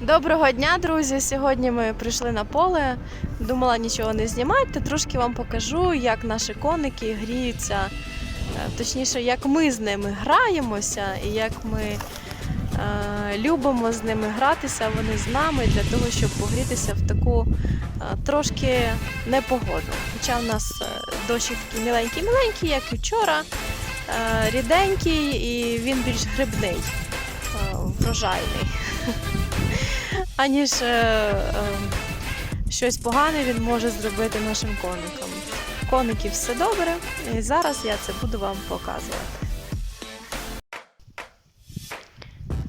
Доброго дня, друзі! Сьогодні ми прийшли на поле. Думала нічого не знімати, трошки вам покажу, як наші коники гріються, е, точніше, як ми з ними граємося і як ми е, любимо з ними гратися, вони з нами для того, щоб погрітися в таку е, трошки непогоду. Хоча в нас е, дощик такий міленький-міленький, як і вчора, е, ріденький і він більш грибний, е, врожайний аніж е, е, щось погане він може зробити нашим коникам. Коників все добре, і зараз я це буду вам показувати.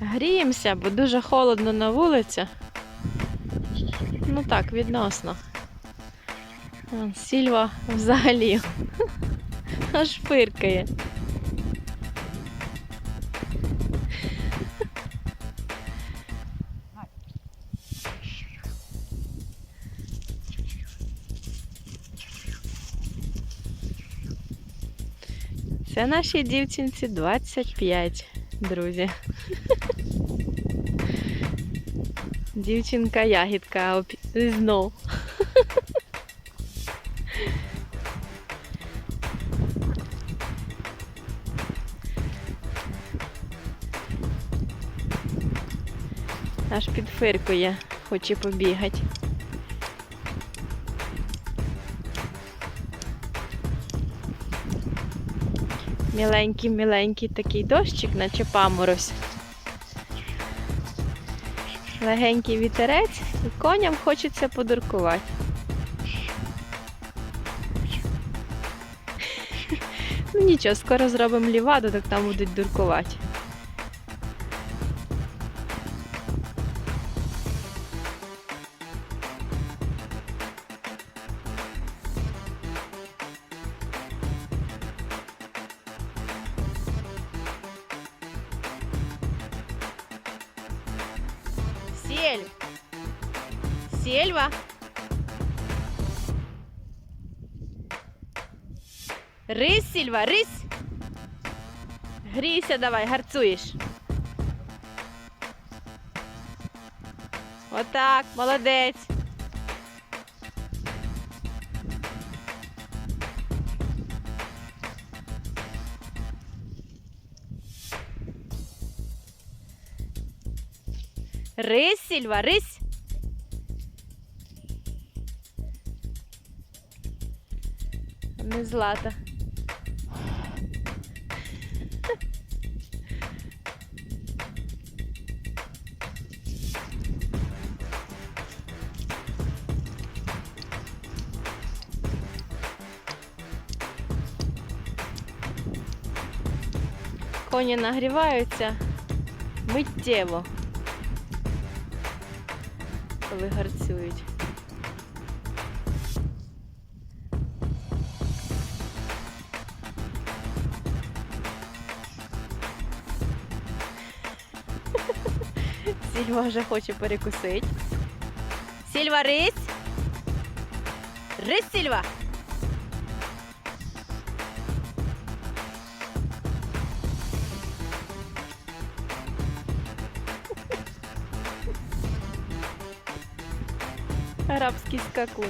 Гріємося, бо дуже холодно на вулиці. Ну так, відносно. Сільва взагалі аж фиркає. Це нашій дівчинці 25, друзі. Дівчинка ягідка знов. Аж підфиркує, хоче побігати. Міленький, міленький такий дощик, наче паморозь. Легенький вітерець і коням хочеться подуркувати. Ну нічого, скоро зробимо ліваду, так там будуть дуркувати. Сельв. Сельва. Рись, Сільва, рись. Грійся давай, гарцуєш. Отак, молодець. Рись, Сільва, рись. Не злата. Коні нагріваються миттєво. Коли гарцюють. Сільва вже хоче перекусити. Сільва, рись! Рись, Сільва! Арабський скакун.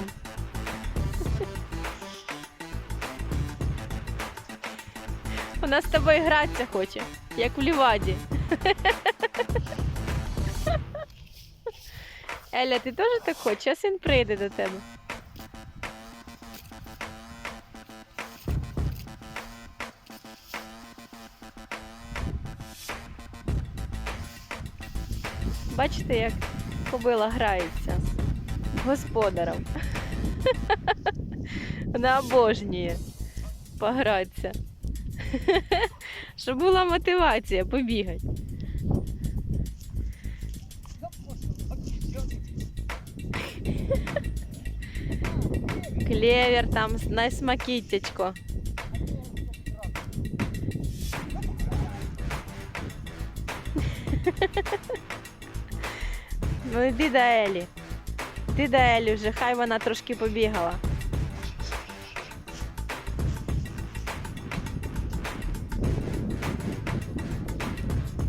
Вона з тобою гратися хоче, як в ліваді. Еля, ти теж так хочеш? Зараз він прийде до тебе. Бачите, як кобила грається господаром. Вона обожнює погратися. Щоб була мотивація побігати. Клевер там найсмакітечко. Ну йди до Елі. Ти до Елі вже, хай вона трошки побігала.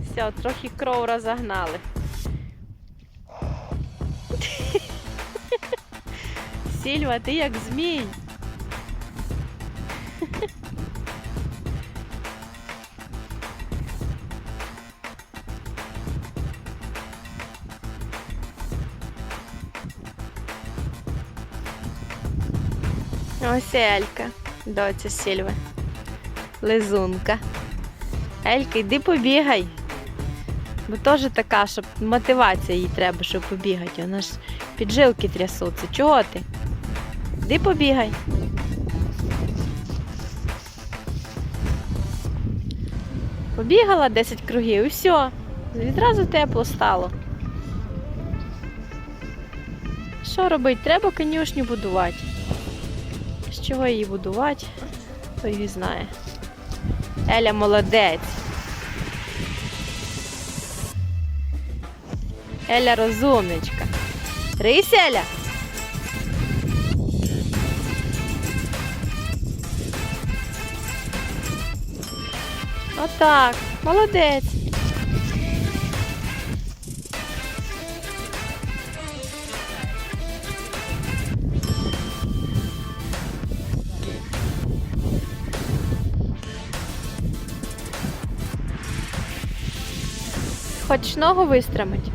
Все, трохи кров розогнали. Сільва, ти як змій. Ось і Елька, доця Сільви. Лизунка. Елька, йди побігай. Бо теж така, щоб мотивація їй треба, щоб побігати. Вона ж піджилки трясуться. Чого ти? Іди побігай. Побігала 10 кругів і все. Відразу тепло стало. Що робити? Треба конюшню будувати. З чого її будувати, той і знає. Еля молодець. Еля розумничка. Рись, Еля. Отак. Молодець. Хочеш ногу вистромить?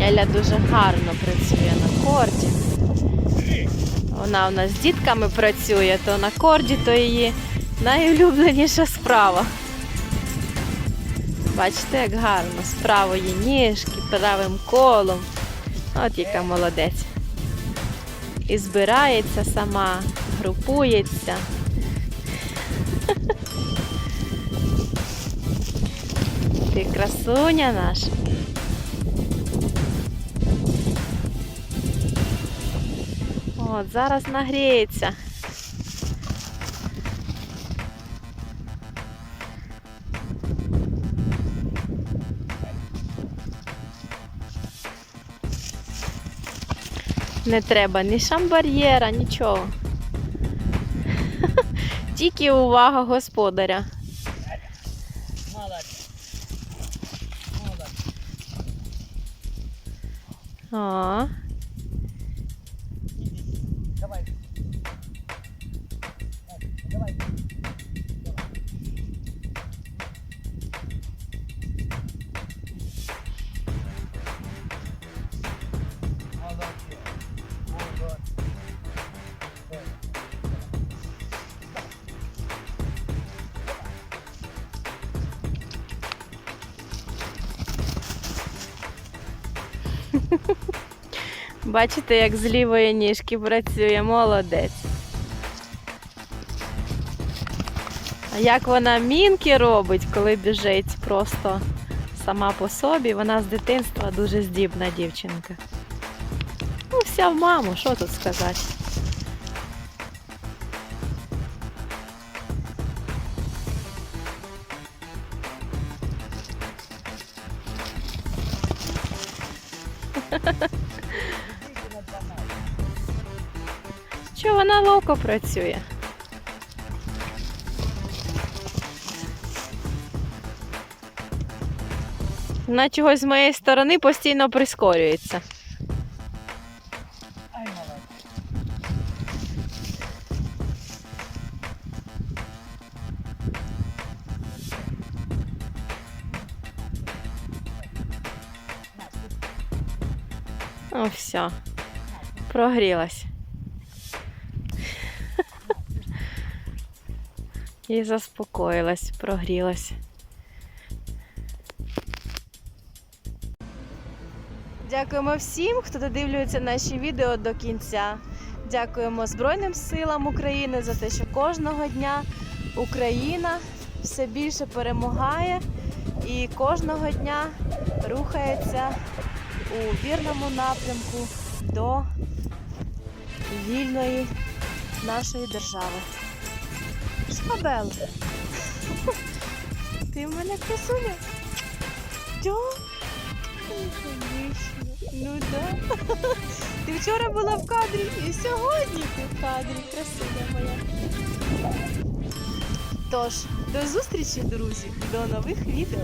Еля дуже гарно працює на корді. Вона у нас з дітками працює, то на корді, то її найулюбленіша справа. Бачите, як гарно. З правої ніжки, правим колом. От яка молодець. І збирається сама, групується. Ти красуня наша. От, зараз нагріється. Не треба ні шамбар'єра, нічого. Тільки увага господаря. Молодець. Молодець. А. Давай. Бачите, як з лівої ніжки працює, молодець. А як вона мінки робить, коли біжить просто сама по собі, вона з дитинства дуже здібна дівчинка. Ну, вся в маму, що тут сказати. Що вона ловко працює? Вона чогось з моєї сторони постійно прискорюється. О, все. Прогрілась. І заспокоїлась, прогрілась. Дякуємо всім, хто додивлюється наші відео до кінця. Дякуємо Збройним силам України за те, що кожного дня Україна все більше перемагає і кожного дня рухається у вірному напрямку до вільної нашої держави. Шабел. Ти в мене красуня? Чо? Ну да. Ти вчора була в кадрі і сьогодні ти в кадрі, красуня моя. Тож, до зустрічі, друзі, до нових відео.